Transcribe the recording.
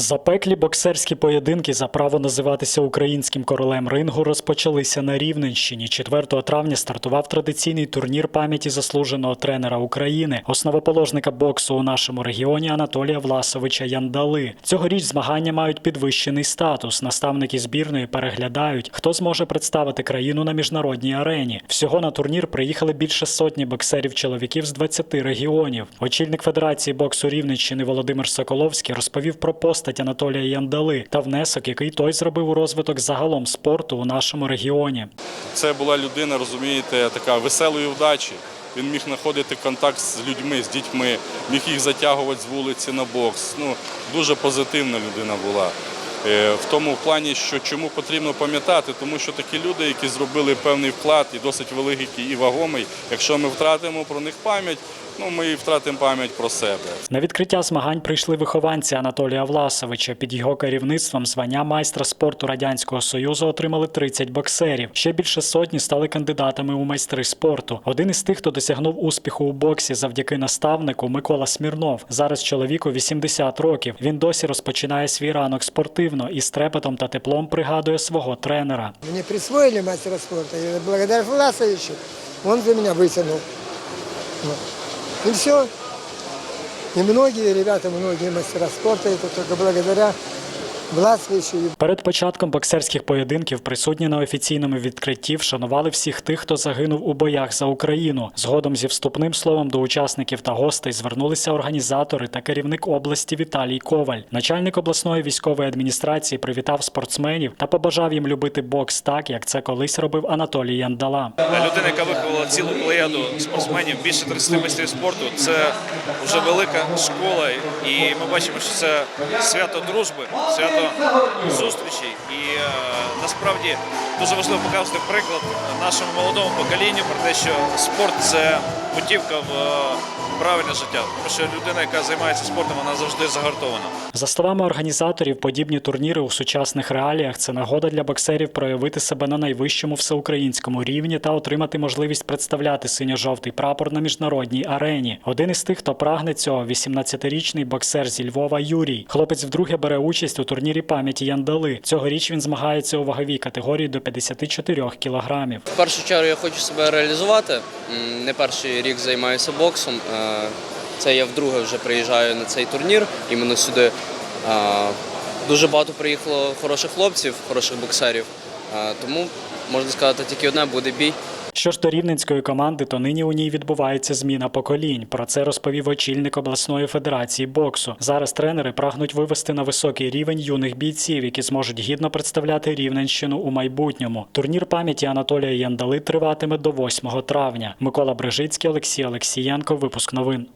Запеклі боксерські поєдинки за право називатися українським королем рингу розпочалися на Рівненщині. 4 травня стартував традиційний турнір пам'яті заслуженого тренера України, основоположника боксу у нашому регіоні Анатолія Власовича Яндали. Цьогоріч змагання мають підвищений статус. Наставники збірної переглядають, хто зможе представити країну на міжнародній арені. Всього на турнір приїхали більше сотні боксерів-чоловіків з 20 регіонів. Очільник Федерації боксу Рівненщини Володимир Соколовський розповів про постать Анатолія Яндали та внесок, який той зробив у розвиток загалом спорту у нашому регіоні. Це була людина, розумієте, така веселої вдачі. Він міг знаходити контакт з людьми, з дітьми, міг їх затягувати з вулиці на бокс. Ну, дуже позитивна людина була. Е, В тому плані, що чому потрібно пам'ятати, тому що такі люди, які зробили певний вклад і досить великий і вагомий, якщо ми втратимо про них пам'ять, ну ми і втратимо пам'ять про себе. На відкриття змагань прийшли вихованці Анатолія Власовича. Під його керівництвом звання майстра спорту Радянського Союзу отримали 30 боксерів. Ще більше сотні стали кандидатами у майстри спорту. Один із тих, хто досягнув успіху у боксі завдяки наставнику Микола Смірнов. Зараз чоловіку 80 років. Він досі розпочинає свій ранок спортивно і з трепетом та теплом пригадує свого тренера. Мне присвоили мастера спорта, и благодаря Власовичу он за меня вытянул. И все. И многие ребята, многие мастера спорта, это только благодаря Перед початком боксерських поєдинків присутні на офіційному відкритті вшанували всіх тих, хто загинув у боях за Україну. Згодом зі вступним словом до учасників та гостей звернулися організатори та керівник області Віталій Коваль. Начальник обласної військової адміністрації привітав спортсменів та побажав їм любити бокс так, як це колись робив Анатолій Яндала. Людина, яка виховала цілу плеяду спортсменів, більше 30 майстрів спорту, це вже велика школа, і ми бачимо, що це свято дружби, свято зустрічей. І е, насправді дуже важливо показувати приклад нашому молодому поколінню про те, що спорт це путівка в е, правильне життя. Тому що людина, яка займається спортом, вона завжди загартована. За словами організаторів, подібні турніри у сучасних реаліях це нагода для боксерів проявити себе на найвищому всеукраїнському рівні та отримати можливість представляти синьо-жовтий прапор на міжнародній арені. Один із тих, хто прагне цього, 18-річний боксер зі Львова Юрій. Хлопець вдруге бере участь у турнірі пам'яті Яндали. Цьогоріч він змагається у ваговій категорії до 54 кілограмів. В першу чергу я хочу себе реалізувати. Не перший рік займаюся боксом. Це я вдруге вже приїжджаю на цей турнір, іменно сюди. Дуже багато приїхало хороших хлопців, хороших боксерів. Тому можна сказати, тільки одне буде бій. Що ж до рівненської команди, то нині у ній відбувається зміна поколінь. Про це розповів очільник обласної федерації боксу. Зараз тренери прагнуть вивести на високий рівень юних бійців, які зможуть гідно представляти Рівненщину у майбутньому. Турнір пам'яті Анатолія Яндали триватиме до 8 травня. Микола Брижицький, Олексій Олексієнко. Випуск новин.